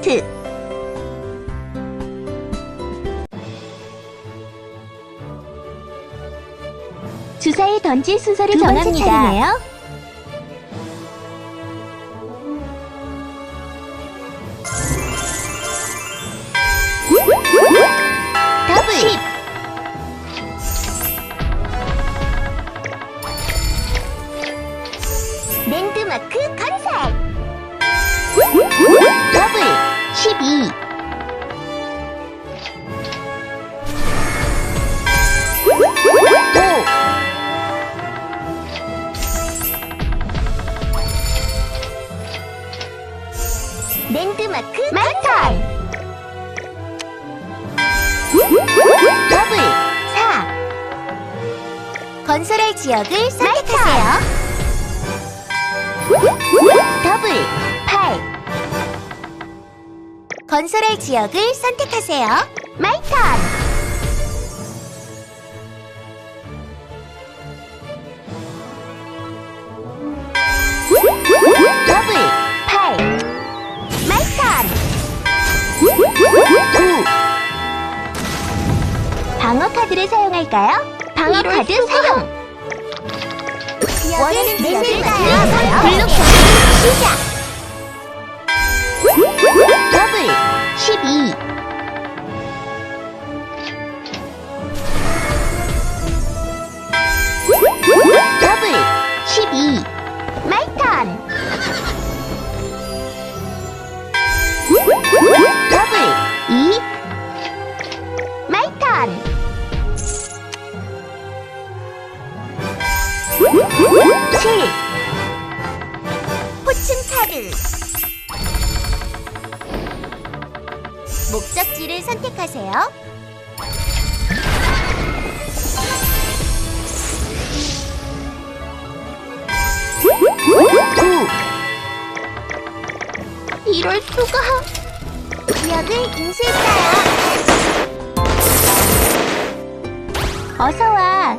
하트. 주사위 던질 순서를 두 번째 정합니다. 차례네요. 더블 10 랜드마크 12 5 랜드마크 마이턴 더블 4 건설할 지역을 선택하세요. 더블 건설할 지역을 선택하세요. 마이 턴 더블 8 마이턴 9 방어 카드를 사용할까요? 방어 카드 사용. 원하는 지역을 선택하세요. 블록 경기 시작 12 마이턴 더블 2 마이턴 7 포춘 카드. 목적지를 선택하세요. 이럴 수가 지역을 인수했어요. 어서 와